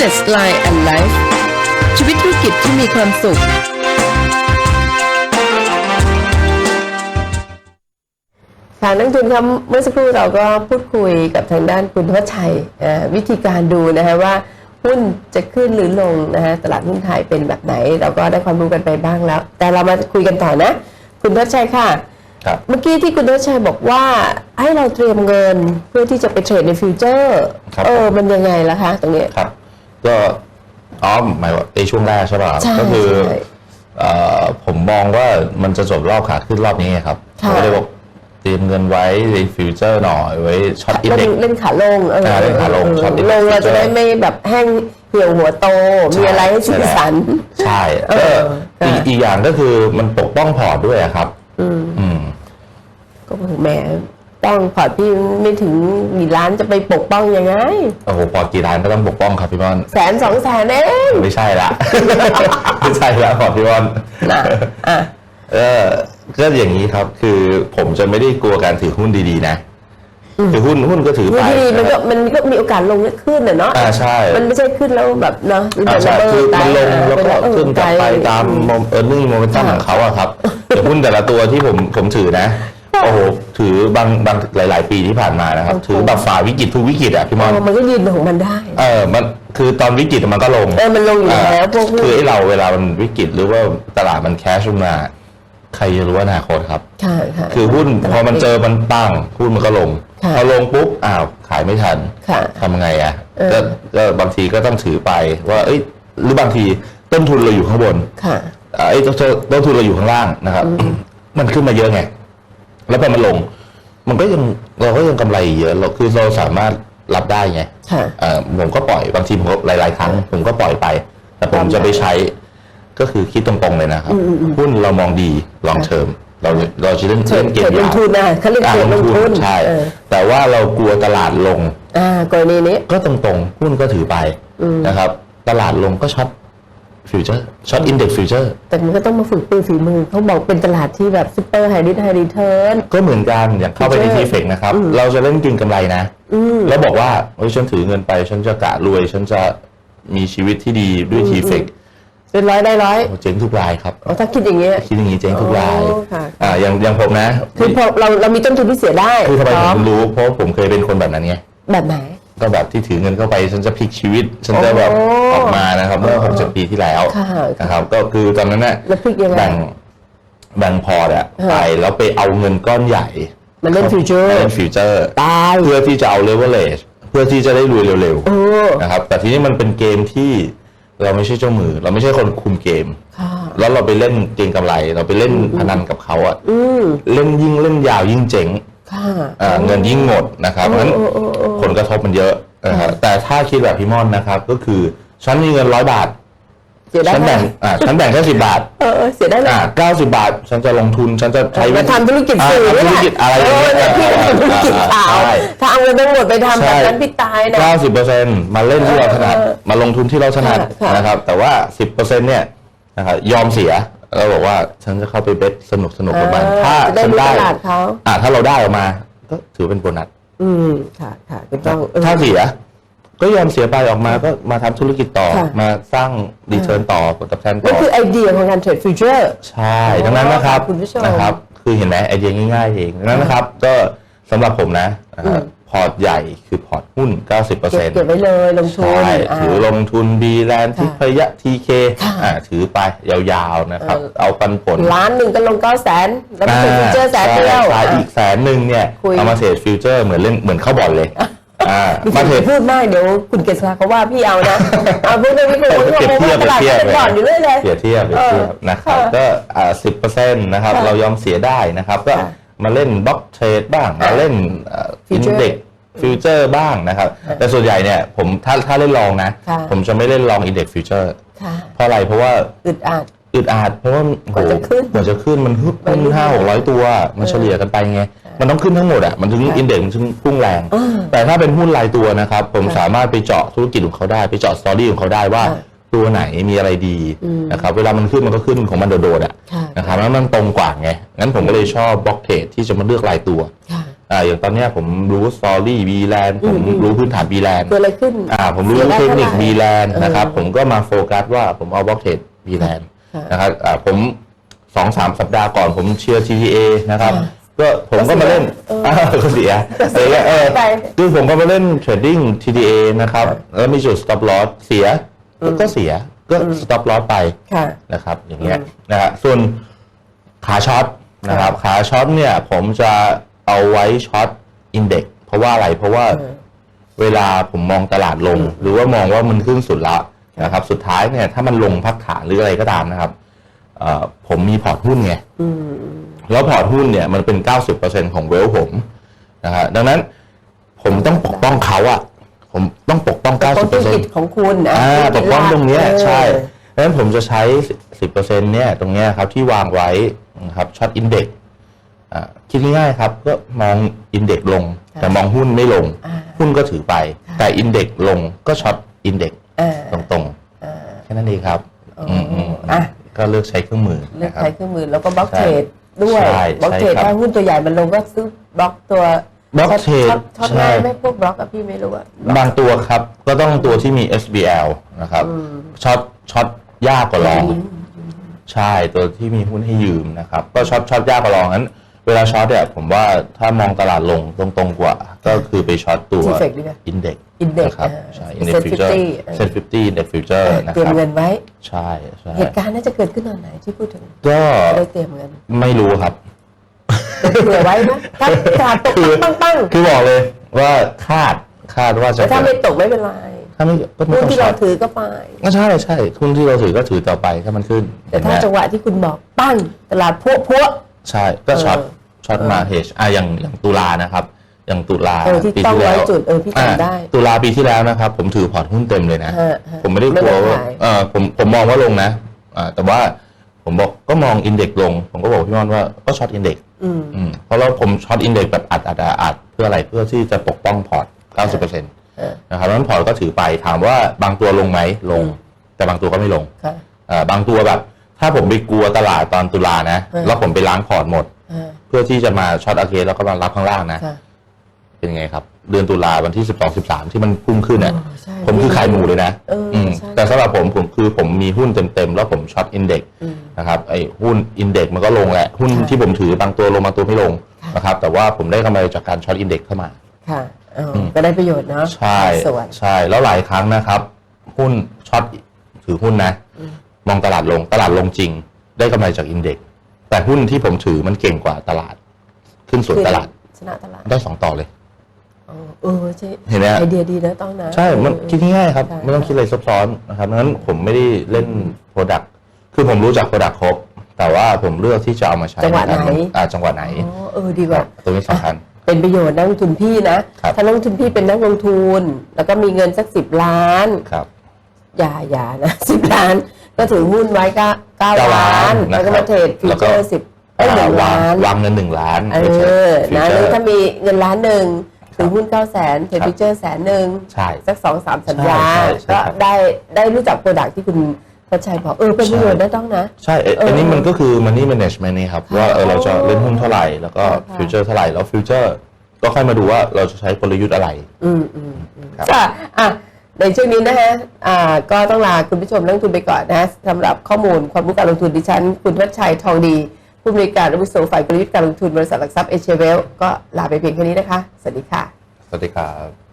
Business Line and Life ชีวิตธุรกิจที่มีความสุข ค่ะนักลงทุนครับเมื่อสักครู่เราก็พูดคุยกับทางด้านคุณทวัชชัยเอ่อวิธีการดูนะฮะว่าหุ้นจะขึ้นหรือลงนะฮะตลาดหุ้นไทยเป็นแบบไหน เราก็ได้ความรู้กันไปบ้างแล้ว แต่เรามาคุยกันต่อนะ คุณทวัชชัยค่ะ ครับ เมื่อกี้ที่คุณทวัชชัยบอกว่าให้เราเตรียมเงินเพื่อที่จะไปเทรดในฟิวเจอร์ครับ เออมันยังไงล่ะคะ ตรงเนี้ย ครับ ก็อ๋อหมายว่าในช่วงแรกใช่ป่ะใช่ก็คือใช่ เอ่อผมมองว่ามันจะจบรอบขาขึ้นรอบนี้ไงครับค่ะผมก็เลยบอกเตรียมเงินไว้ในฟิวเจอร์หน่อยไว้ช็อตอินเล่เด็นกเล่นขาลงเอออ่าเล่นขาลงเออช็อตอินลเด็กซ์งเราจะได้ฟิวเจอร์ไม่แบบแห้งเหี่ยวหัวโต มีอะไรให้สีสัน ใช่เอก็ออีกค่ะอีกอย่างก็คือมันปกป้องพอร์ตด้วยอะครับ อืมอืมก็บอกแหม ต้องพอร์ตพี่ไม่ถึงกี่ล้านจะไปปกป้องยังไง โอ้โหพอร์ตกี่ล้านก็ต้องปกป้องครับพี่บอลแสนสองแสนเองไม่ใช่ละ ไม่ใช่ละพอร์ตพี่บอลนะอะ เออก็อย่างนี้ครับคือผมจะไม่ได้กลัวการถือหุ้นดีๆนะคือหุ้นหุ้นก็ถือเมื่ไปอกี้มันก็นะครับมันก็มีโอกาสลงขึ้นน่ะเนาะอ่าใช่ มันไม่ใช่ขึ้นแล้วแบบเนาะอ่าใช่คือมันลงแล้วก็เออขึ้นกลับไปตามเออร์เน็งโมเมนตัมค่ะของเขาอะครับแต่หุ้นแต่ละตัวที่ผมผมถือนะ โอ้โหถือบางบางหลาย ๆ ปีที่ผ่านมานะครับ ถือแบบฝ่าวิกฤตทุกวิกฤตอะพี่มเออนอมันก็ยืนของมันได้ เออมันคือตอนวิกฤตมันก็ลงเออมันลงอยู่แล้วพวกหุ้นคือไอ้เราเวลามันวิกฤตหรือว่าตลาดมันแคชขึ้นมาใครจะรู้ว่าอนาคตครับค่ะค่ะคือหุ้นพอมันเจอมันปังหุ้นมันก็ลงค่ะพอลงปุ๊บอ้าวขายไม่ทันค่ะทำไงอะเออก็ก็บางทีก็ต้องถือไปว่าเอ้ยหรือบางทีต้นทุนเราอยู่ข้างบนค่ะอ่าไอ้ต้นต้นทุนเราอยู่ข้างล่างนะครับ มันขึ้นมาเยอะไง แล้วพอมันลง มันก็ยังเราก็ยังกำไรเยอะเราคือเราสามารถรับได้ไงค่ะ เอ่อผมก็ปล่อยบางทีผมก็หลายๆครั้ง ผมก็ปล่อยไป แต่ผมตามจะไปใช้ ก็คือคิดตรงๆเลยนะครับหุ้นเรามองดีลองเทอมเราเราจะเล่นเทรดเล่นเกเทรมดลยางวทุนนะเขาเรียกอ่าเทรดลงทุนใช่ เออ แต่ว่าเรากลัวตลาดลง อ่ากรณีนี้ ก็ตรงๆหุ้นก็ถือไปนะครับ ตลาดลงก็ช็อต ฟิวเจอร์ช็อตอินเด็กซ์ฟิวเจอร์แต่มันก็ต้องมาฝึกปืนฝีมือเขาบอกเป็นตลาดที่แบบซุปเปอร์ไฮดิสไฮรีเทิร์น ก็เหมือนกันอย่างเข้าไปใน Future ทีเฟกนะครับเราจะเล่นกินกำไรนะแล้วบอกว่าเฮ้ยฉันถือเงินไป ฉันจะกะรวย ฉันจะมีชีวิตที่ดีด้วยทีเฟกเป็นร้อยได้ร้อยเจ๊งทุกรายครับ อ๋อถ้าคิดอย่างเงี้ย คิดอย่างนี้เจ๊งทุกรายโอ้ค่ะ อ่าอย่างอย่างผมนะคือพอเราเรามีต้นทุนที่เสียได้คือทำไมพผร้อมรู้เพราะผมเคยเป็นคนแบบนั้นไง แบบไหน ก็แบบที่ถือเงินเข้าไปฉันจะพลิกชีวิต ฉันจะแบบโอ้ออกมานะครับเมื่อหกเจ็ดปีที่แล้วค่ะนะครับ ก็คือตอนนั้นน่ะแล้วพลิกยังไง แบ่งแบ่งพอร์ตอะเออไปแล้วไปเอาเงินก้อนใหญ่มันเล่นฟิวเจอร์มาเล่นฟิวเจอร์ตายเพื่อที่จะเอาเลเวลเลชเพื่อที่จะได้รวยเร็วโอ้ๆนะครับ แต่ทีนี้มันเป็นเกมที่เราไม่ใช่เจ้ามือ เราไม่ใช่คนคุมเกม ค่ะ แล้วเราไปเล่นเกงกำไร เราไปเล่นพนันกับเขาอะอืม เล่นยิ่งเล่นยาวยิ่งเจ๋งค่ะอ่า เงินยิ่งหมดนะครับเพราะฉะนั้นโอ้โอ้โอ้ผลกระทบมันเยอะนะครับแต่ถ้าคิดแบบพี่ม่อนนะครับก็คือฉันมีเงินร้อยบาทเสียได้ฉันไหมแบ่งอ่าฉันแบ่งแค่สิบาทเออเออเสียได้ไหมอ่าเก้าสิบาท ฉันจะลงทุน ฉันจะใช้มาทำธุรกิจสื่ออ่าทำธุรกิจอะไรอย่างเอเงี้อยแต่พี่ทำธุรกิจข่าวใช่ถ้าเอาเงินทั้งหมดไปทำแบบนั้นพี่ตายนะเก้าสิบเปอร์เซ็นต์มาเล่นที่เราถนัดเออมาลงทุนที่เราถนัดค่ะค่ะนะครับ แต่ว่าสิบเปอร์เซ็นต์เนี่ยนะครับยอมเสีย แล้วบอกว่าฉันจะเข้าไปเบสสนุกสนุกกับมันเออถ้าจะได้ฉันรู้ได้ตลาดเขาอ่าถ้าเราได้ออกมา ก็ถือเป็นโบนัสอืมค่ะค่ะก็ต้องเออ ถ้าเสีย ก็ยอมเสียไปออกมาก็มาทำธุรกิจต่อค่ะ มาสร้างรีเทิร์นต่อผลตอบแทนต่นั่นอ คือไอเดียของการเทรดฟิวเจอร์ ใช่ดังนั้นนะครับคุณผู้ชมนะครับ คือเห็นไหมไอเดียง่ายๆเองดังนั้นนะครับ ก็สำหรับผมนะนะครับ พอร์ตใหญ่คือพอร์ตหุ้น 90%เก็บเก็บไว้เลยลงทุนใช่อ่าถือลงทุนบีแลนด์ทิพยะทีเคค่ะอ่าถือไปยาวๆนะครับเออเอาปันผลล้านหนึ่งก็ลงเก้าแสนแล้วมาเทรดฟิวเจอร์แสนเดียวใช่อีกแสนหนึ่งเนี่ยคุยเอามาเทรดฟิวเจอร์เหมือนเล่นเหมือนเข้าบอลเลยอ่าพี่มาเทรดพูดมากเดี๋ยวคุณเกษราเขาว่าพี่เอานะเอาพูดเรื่องนี้คุณเปรียบเทียบตลาดเปรียบเป็นเทียบก่อนอยู่เรื่อยเลยเปรียบเทียบเปรียบเทียบเออนะครับค่ะก็อ่าสิบเปอร์เซ็นต์นะครับค่ะเรายอมเสียได้นะครับก็ค่ะ มาเล่นบล็อกเทรดบ้าง มาเล่นอิน Future เด็กฟิวเจอร์บ้างนะครับ แต่ส่วนใหญ่เนี่ยผมถ้าถ้าเล่นลองนะค่ะผมจะไม่เล่นลองอินเด็กฟิวเจอร์ค่ะเพราะอะไรเพราะว่าอึดอัดอึดอัดเพราะว่าโอ้โหกว่าจะขึ้นกว่าจะขึ้นมันฮึบไม่มันรู้ห้าหกร้อยตัวมันเฉลี่ยกันไปไง มันต้องขึ้นทั้งหมดอะมันถึงค่ะอินเด็กมันถึงพุ่งแรงอ่าแต่ถ้าเป็นหุ้นรายตัวนะครับ ผมค่ะสามารถไปเจาะธุรกิจของเขาได้ ไปเจาะสตอรี่ของเขาได้ว่าค่ะ ตัวไหนมีอะไรดีอืมนะครับเวลามันขึ้นมันก็ขึ้นของมันโดดๆอะค่ะนะครับแล้วมันตรงกว่าไงงั้นผมก็เลยชอบบล็อกเทรดที่จะมาเลือกรายตัวค่ะอ่าอย่างตอนเนี้ยผมรู้สตอรี่บีแลนผมรู้พื้นฐานบีแลนเกิดอะไรขึ้นอ่าผมรู้สียได้เทคนิคท่าไหร่บีแลนเออนะครับผมก็มาโฟกัสว่าผมเอาบล็อกเทรดบีแลนค่ะนะครับอ่าผมสองสามสัปดาห์ก่อนผมเชียร์ TTA นะครับค่ะก็ผมก็มาเล่นเอออ่าก็เสียเสียเออไปคือผมก็มาเล่นเทรดดิ้ง TTA นะครับ แล้วมีจุด stop loss เสีย ก็เสียก็ stop loss ไปค่ะ นะครับ อย่างเงี้ยนะฮะส่วนขาช็อตนะครับ ขาช็อตเนี่ย ผมจะเอาไว้ช็อตอินเด็กเพราะว่าอะไรเพราะว่าเออเวลาผมมองตลาดลง หรือว่ามองว่ามันขึ้นสุดละนะครับ สุดท้ายเนี่ย ถ้ามันลงพักฐานหรืออะไรก็ตามนะครับเอ่อผมมีพอร์ตหุ้นไงอืมแล้วพอร์ตหุ้นเนี่ยมันเป็น 90%ของเวลผมนะฮะดังนั้นผมต้องปกป้องเขาอะ ผมต้องปกป้องปกป้องธุรกิจ90%ของคุณนะอ่าปกป้องตรงเนี้ยเออใช่ดังนั้นผมจะใช้ 10%เนี่ยตรงเนี้ยครับที่วางไว้นะครับช็อตอินเด็กคิดง่ายๆครับ ก็มองอินเด็กลงค่ะแต่มองหุ้นไม่ลงอ่าหุ้นก็ถือไปค่ะแต่อินเด็กลงก็ช็อตอินเด็กอ่าตรงอ่าๆแค่นั้นเองครับอ๋ออืมอืมอะก็เลือกใช้เครื่องมือเลือกนะครับใช้เครื่องมือแล้วก็บล็อกเทรดด้วยใช่บล็อกเทรดใช่ครับถ้าหุ้นตัวใหญ่มันลงก็ซื้อบล็อกตัว บล็อกเทรดช็อตช็อตใช่ง่ายไหม่พวกบล็อกอะพี่ไม่รู้อะบางตัวครับ ก็ต้องตัวที่มี SBL นะครับช็อตช็อตยากกว่าลอง ใช่ตัวที่มีหุ้นให้ยืมนะครับ ก็ช็อตช็อตยากกว่าลองนั้น เวลาช็อตเนี่ยผมว่าถ้ามองตลาดลงตรงๆกว่า ก็คือไปช็อตตัว T-Fex ดีกว่าอินเด็ก Index ครับอ่าใช่อินเด็ก Set ฟิวเจอร์ 50เซ็ตฟิฟตี้อินเด็กฟิวเจอร์นะเตรียคมรับเงินไว้ ใช่ใช่เหตุการณ์น่าจะเกิดขึ้นตอนไหนที่พูดถึงก็ ได้เตรียมเงิน ไม่รู้ครับ เผื่อไว้ไหมถ้าตลาดตกคือปังปังคือบอกเลยว่าคาดคาดว่าๆจะแต่ถ้าเกิไม่ดตกไม่เป็นไรถ้าไม่ก็ไม่หุ้นต้องที่ช็เราอตถือก็ไป ก็ใช่ใช่หุ้นที่เราถือก็ถือต่อไปถ้ามันขึ้นแต่ถ้าเห็นไหมจังหวะที่คุณบอกปั้งตลาดพวกพวก ใช่ก็ช็อตเออ ช็อตมาเฮชอะอย่างอย่างตุลานะครับ อย่างตุลาเออที่ปีต้องที่แล้วร้อยจุดเออพี่จำได้อะตุลาปีที่แล้วนะครับ ผมถือพอร์ตหุ้นเต็มเลยนะ ฮะฮะผมไม่ได้กลัวไม่ได้ว่าขาย เออผมผมมองว่าลงนะอ่าแต่ว่าผมบอกก็มองอินเด็กซ์ลง ผมก็บอกพี่มอนว่าก็ช็อตอินเด็กซ์อืมอืม เพราะเราผมช็อตอินเด็กซ์แบบอัดอัดอัดอัดเพื่ออะไรเพื่อที่จะปกป้องพอร์ต 90%เออนะครับนั้นพอร์ตก็ถือไปถามว่าบางตัวลงไหมลงอืมแต่บางตัวก็ไม่ลงค่ะเอ่อบางตัวแบบ ถ้าผมไปกลัวตลาดตอนตุลานะเออแล้วผมไปล้างพอร์ตหมดเออเพื่อที่จะมาช็อตอาเกนแล้วก็มารับข้างล่างนะค่ะเป็นไงครับ เดือนตุลาวันที่12 13ที่มันพุ่งขึ้นเนี่ยเออใช่ผมคือขายหมูเลยนะเอออืมใช่ แต่สำหรับผมผมคือผมมีหุ้นเต็มๆ แล้วผมช็อตอินเด็กซ์อืม นะครับไอ้หุ้นอินเด็กซ์มันก็ลงแหละ หุ้นค่ะที่ผมถือบางตัวลงบางตัวไม่ลงค่ะ นะครับแต่ว่าผมได้กำไรจากการช็อตอินเด็กซ์เข้ามา ค่ะเอออก็ได้ประโยชน์เนาะใช่ส่วน ใช่แล้วหลายครั้งนะครับหุ้นช็อตถือหุ้นนะมองตลาดลงตลาดลงจริง ได้กำไรจากอินเด็กซ์แต่หุ้นที่ผมถือมันเก่งกว่าตลาด ขึ้นสวนตลาดชนะตลาดได้สองต่อเลย เออเออใช่เห็นไหมฮะ ไอเดียดีนะต้องนะใช่ มันเออ คิดง่ายๆครับ ใช่ ไม่ต้องคิดอะไรซับซ้อนนะครับดังนั้นผมไม่ได้เล่นโปรดักต์คือผมรู้จักโปรดักต์ครบ แต่ว่าผมเลือกที่จะเอามาใช้จังหวะใการไหนอ่าจังหวะไหนอ๋อเออดีกว่าตัวนี้สำคัญ เป็นประโยชน์นักลงทุนพี่นะ ครับ ถ้านักลงทุนพี่เป็นนักลงทุน แล้วก็มีเงินสักสิบล้าน ครับ อย่าอย่านะสิบล้าน ก็ถือหุ้นไว้ก็เก้าเก้าล้าล้าน นแล้วก็นะครับมาเทรดฟิวแล้วเจก็อร์สิบเอ้ยหนึ่งวางล้าน วางเงินหนึ่งล้านเอไปเทรดอฟิวนะเจหอรือร์ถ้ามีเงินล้านหนึ่ง ถือหุ้นเก้าแสนเทรดครับฟิวเจอร์แสนหนึ่งใช่ สักสองสามสัญญาใช่ใช่ก็ครับ ได้ได้รู้จักโปรดักที่คุณพระชัยบอก เออ เป็นประโยชน์นะต้องนะ ใช่เอ่อเอออัอันนี้มันก็คือ money management นี่ครับ ว่าเออเราจะเล่นหุ้นเท่าไหร่ แล้วก็ ค่ะฟิวเจอร์เท่าไหร่ แล้วฟิวเจอร์ก็ค่อยมาดูว่าเราจะใช้กลยุทธ์อะไร อืมอืมอืมครับ ค่ะอะ ในช่วงนี้นะฮะอ่าก็ต้องลาคุณผู้ชมนักลงทุนไปก่อนนะสำหรับข้อมูลความรู้การลงทุนดิฉัน คุณวัชชัยทองดี ผู้บริการอาวุโสฝ่ายกลยุทธ์การลงทุนบริษัทหลักทรัพย์เอเชียเวลก็ลาไปเพียงแค่นี้นะคะ สวัสดีค่ะ สวัสดีครับ